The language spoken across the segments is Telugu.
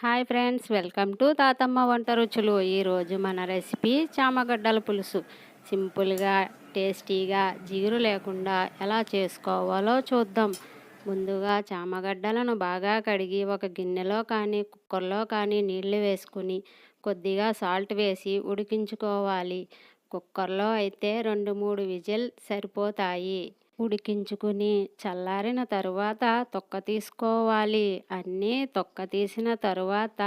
హాయ్ ఫ్రెండ్స్ వెల్కమ్ టు తాతమ్మ వంట రుచులు. ఈరోజు మన రెసిపీ చామగడ్డల పులుసు. సింపుల్గా టేస్టీగా జీరు లేకుండా ఎలా చేసుకోవాలో చూద్దాం. ముందుగా చామగడ్డలను బాగా కడిగి ఒక గిన్నెలో కానీ కుక్కర్లో కానీ నీళ్ళు వేసుకుని కొద్దిగా సాల్ట్ వేసి ఉడికించుకోవాలి. కుక్కర్లో అయితే రెండు మూడు విజిల్ సరిపోతాయి. ఉడికించుకుని చల్లారిన తరువాత తొక్క తీసుకోవాలి. అన్నీ తొక్క తీసిన తరువాత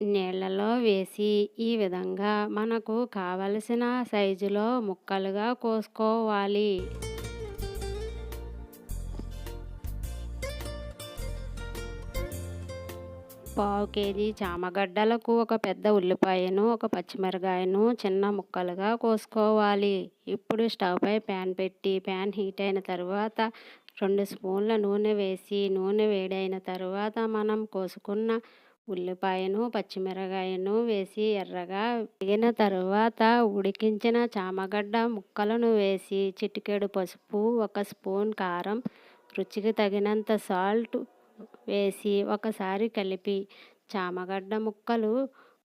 నీళ్ళలో వేసి ఈ విధంగా మనకు కావలసిన సైజులో ముక్కలుగా కోసుకోవాలి. పావు కేజీ చామగడ్డలకు ఒక పెద్ద ఉల్లిపాయను ఒక పచ్చిమిరకాయను చిన్న ముక్కలుగా కోసుకోవాలి. ఇప్పుడు స్టవ్పై ప్యాన్ పెట్టి ప్యాన్ హీట్ అయిన తర్వాత రెండు స్పూన్ల నూనె వేసి నూనె వేడైన తర్వాత మనం కోసుకున్న ఉల్లిపాయను పచ్చిమిరకాయను వేసి ఎర్రగా వేగిన తరువాత ఉడికించిన చామగడ్డ ముక్కలను వేసి చిటికెడు పసుపు ఒక స్పూన్ కారం రుచికి తగినంత సాల్ట్ వేసి ఒకసారి కలిపి చామగడ్డ ముక్కలు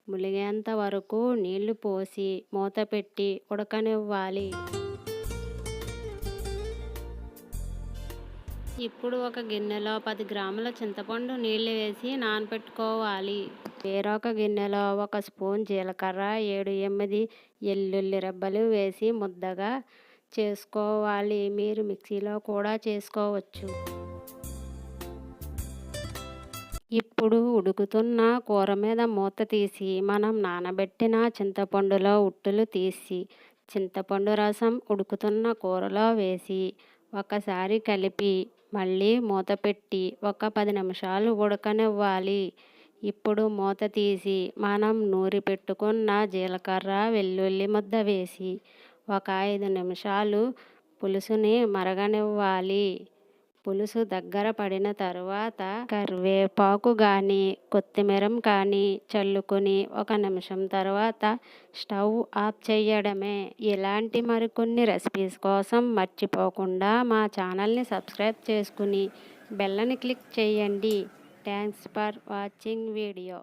ములిగేంత వరకు నీళ్ళు పోసి మూత పెట్టి ఉడకనివ్వాలి. ఇప్పుడు ఒక గిన్నెలో పది గ్రాముల చింతపండు నీళ్ళు వేసి నానబెట్టుకోవాలి వేరొక గిన్నెలో ఒక స్పూన్ జీలకర్ర ఏడు ఎనిమిది ఎల్లుల్లి రెబ్బలు వేసి ముద్దగా చేసుకోవాలి. మీరు మిక్సీలో కూడా చేసుకోవచ్చు. ఇప్పుడు ఉడుకుతున్న కూర మీద మూత తీసి మనం నానబెట్టిన చింతపండులో ఉట్టులు తీసి చింతపండు రసం ఉడుకుతున్న కూరలో వేసి ఒకసారి కలిపి మళ్ళీ మూత పెట్టి ఒక పది నిమిషాలు ఉడకనివ్వాలి. ఇప్పుడు మూత తీసి మనం నూరి పెట్టుకున్న జీలకర్ర వెల్లుల్లి ముద్ద వేసి ఒక ఐదు నిమిషాలు పులుసుని మరగనివ్వాలి. పులుసు దగ్గర పడిన తరువాత కరివేపాకు కానీ కొత్తిమీర కానీ చల్లుకొని ఒక నిమిషం తర్వాత స్టవ్ ఆఫ్ చేయడమే ఇలాంటి మరికొన్ని రెసిపీస్ కోసం మర్చిపోకుండా మా ఛానల్ని సబ్స్క్రైబ్ చేసుకుని బెల్లని క్లిక్ చేయండి. Thanks for watching video.